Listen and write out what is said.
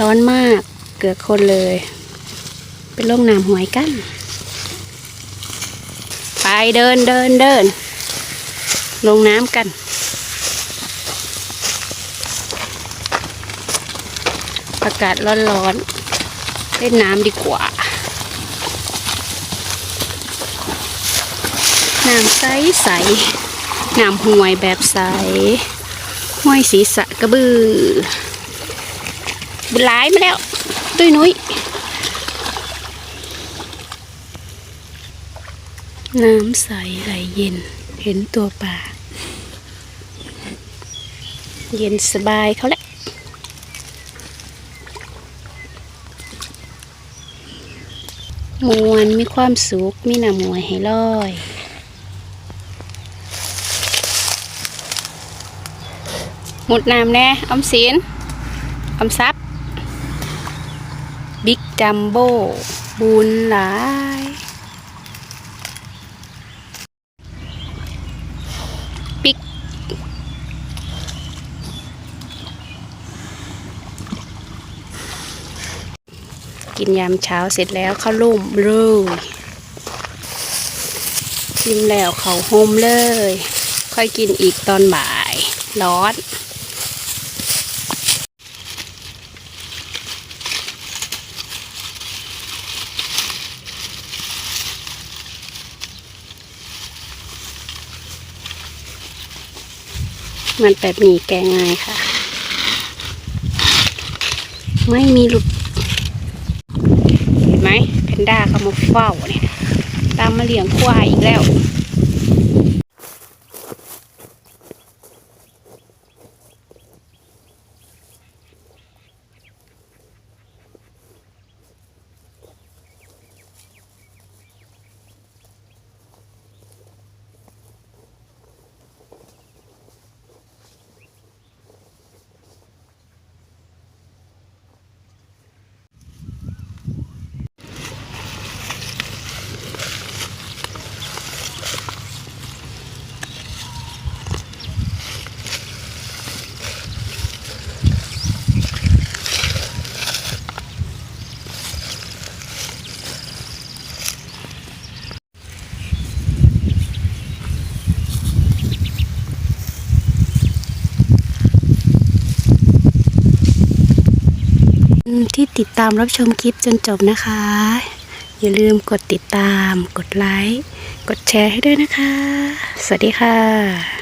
ร้อนมากเกือบคนเลย เป็นโรคน้ำหวยกัน ไปเดินเดินเดิน ลงน้ำกัน อากาศร้อนๆเล่นน้ำดีกว่า น้ำใสใสน้ำห่วยแบบใสห้วยสีสะกระบือ บุญหลายมาแล้ว ตุ้ยนุ้ยน้ำใสไหลเย็น เห็นตัวปลาเย็นสบายเขาแหละมวนมีความสุขมีน้ำมวยให้ลอยหมดน้ำแน่อมสินออมซับ บิ๊กจัมโบ้บุญหลาย บิ๊กกินยามเช้าเสร็จแล้วเข้าลุ่มเลยกินแล้วเขาโฮมเลย ค่อยกินอีกตอนบ่าย ร้อน มันแบบนี้แกงง่ายค่ะ ไม่มีหลุด เห็นไหมแพนด้าเขามาเฝ้าเนี่ย ตามมาเลี้ยงควายอีกแล้ว ที่ติดตามรับชมคลิปจนจบนะคะ อย่าลืมกดติดตาม กดไลค์ กดแชร์ให้ด้วยนะคะ สวัสดีค่ะ